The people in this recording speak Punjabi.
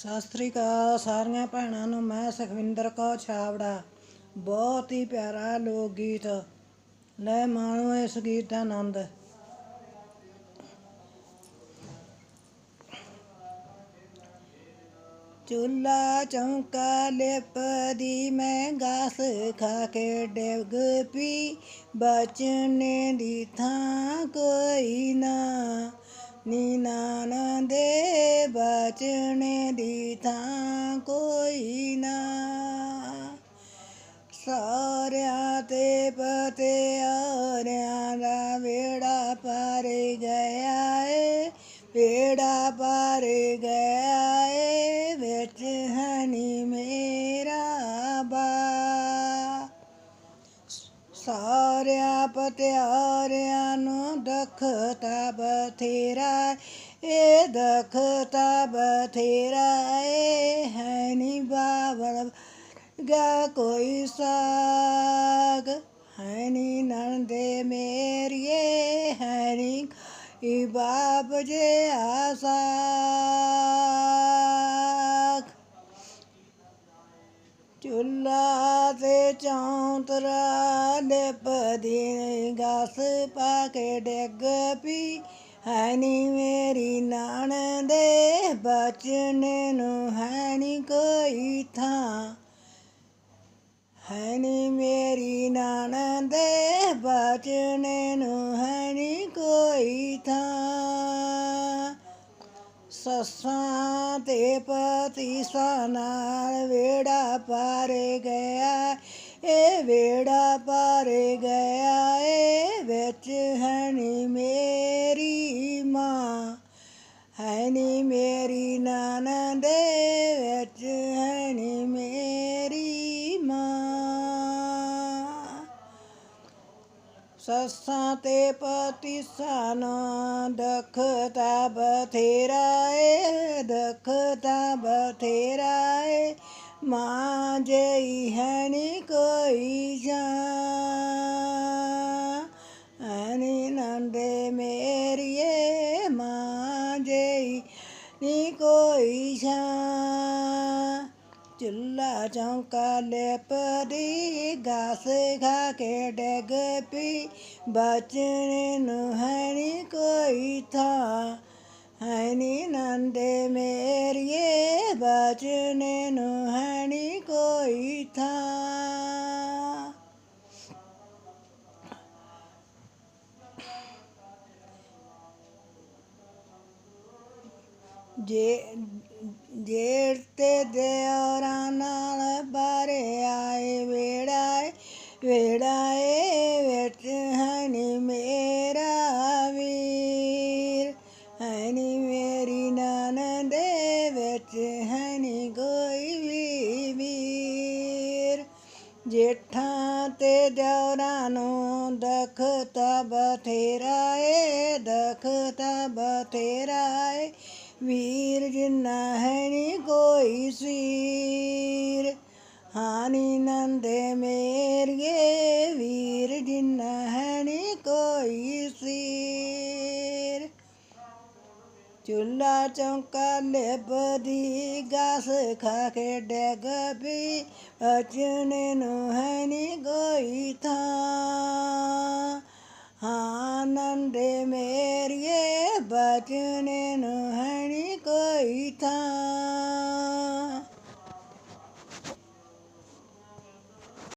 ਸਤਿ ਸ੍ਰੀ ਅਕਾਲ ਸਾਰੀਆਂ ਭੈਣਾਂ ਨੂੰ ਮੈਂ ਸੁਖਵਿੰਦਰ ਕੌਰ ਛਾਵੜਾ। ਬਹੁਤ ਹੀ ਪਿਆਰਾ ਲੋਕ ਗੀਤ ਲੈ ਮਾਣੋ ਇਸ ਗੀਤ ਦਾ ਆਨੰਦ। ਚੁੱਲਾ ਚੌਂਕਾ ਲਿਪਦੀ ਮੈਂ ਗਾਸ ਖਾ ਕੇ ਡਿੱਗ ਪੀ ਬਚਨੇ ਦੀ ਥਾਂ ਕੋਈ ਨਾ। ਨੀ ਨਾਨਾ ਦੇ ਬਚਨੇ ਦੀ ਥਾਂ ਕੋਈ ਨਾ। ਸਾਰਿਆਂ ਤੇ ਪਤਿਆਰਿਆਂ ਦਾ ਵੇੜਾ ਪਾਰ ਗਿਆ ਏ ਵੇੜਾ ਪਾਰ ਗਿਆ ਏ, ਵਿੱਚ ਹਨੀ ਮੇਰਾ ਬਾ। ਸਾਰਿਆਂ ਪਤਿਆਰਿਆਂ ਨੂੰ ਦੁੱਖ ਤਾਂ ਬਥੇਰਾ ਇਹ ਦੁੱਖ ਤਾਂ ਬਥੇਰਾ ਏ, ਹੈ ਨੀ ਬਾਬਲ ਗਾ ਕੋਈ ਸਾਗ, ਹੈ ਨੀ ਨੰਦੇ ਮੇਰੀਏ, ਹੈ ਨੀ ਈ ਪਾ ਕੇ ਡਿੱਗ ਪੀ ਹੈ ਮੇਰੀ ਨਾਣ ਦੇ ਬਚਨੇ ਨੂੰ, ਹੈ ਕੋਈ ਥਾਂ। ਹੈ ਮੇਰੀ ਨਾਣ ਦੇ ਬਚਨੇ ਨੂੰ ਹੈਨੀ ਕੋਈ ਥਾਂ। ਸੱਸਾਂ ਤੇ ਪਤੀਸਾਂ ਨਾਲ ਵੇੜਾ ਪਾਰ ਗਿਆ, ਇਹ ਵੇੜਾ ਪਾਰ ਗਿਆ। ਏ ਵਿੱਚ ਹੈ ਨੀ ਮੇਰੀ ਮਾਂ ਹੈ ਨੀ ਮੇਰੀ ਨਨਦ ਦੇ ਵਿੱਚ ਮੇਰੀ ਮਾਂ। ਸੱਸਾਂ ਤੇ ਪਤੀਸਾਂ ਨੂੰ ਦੁੱਖ ਬਥੇਰਾ ਏ, ਦੁੱਖ ਬਥੇਰਾ ਏ। ਮਾਂ ਜਈ ਹੈ ਨੀ ਕੋਈ ਜਾਂ ਚੁੱਲਾ ਚੌਂਕਾ ਲਿਪਦੀ ਗਾਸ ਖਾ ਕੇ ਡਿੱਗ ਪੀ ਬਚਨੇ ਨੂੰ ਹੈ ਨੀ ਕੋਈ ਥਾਂ ਹੈ ਨੀ ਨੰਦੇ ਮੇਰੀਏ। ਬਚਨੇ ਨੂੰ ਹੈ ਨੀ ਕੋਈ ਥਾਂ। ਜੇ ਜੇੜ ਤੇ ਦਿਓਰਾਂ ਨਾਲ ਬਾਰੇ ਆਏ ਵੇੜਾ ਏ, ਵੇੜਾ ਏ ਵਿੱਚ ਹੈ ਮੇਰਾ ਵੀਰ। ਹੈ ਮੇਰੀ ਨਾਨ ਦੇ ਵਿੱਚ ਹੈ ਕੋਈ ਵੀ ਵੀਰ। ਜੇਠਾਂ ਤੇ ਦਿਓਰਾਂ ਨੂੰ ਦੁੱਖ ਤਾਂ ਬਥੇਰਾ ਏ ਦੁੱਖ ਤਾਂ ਬਥੇਰਾ ਏ ਵੀਰ ਜਿੰਨਾ ਹੈ ਨੀ ਕੋਈ ਸੀਰ, ਹਾਨੀ ਨੰਦੇ ਮੇਰੀਏ, ਵੀਰ ਜਿੰਨਾ ਹੈ ਨੀ ਕੋਈ ਸੀਰ। ਚੁੱਲਾ ਚੌਂਕਾ ਲਿਪਦੀ ਗਾਸ ਖਾ ਕੇ ਡਿੱਗ ਪਈ, ਅਚਨੇ ਨੂੰ ਹੈ ਨੀ ਕੋਈ ਥਾਂ। आनन्द मे बचने नो कोई था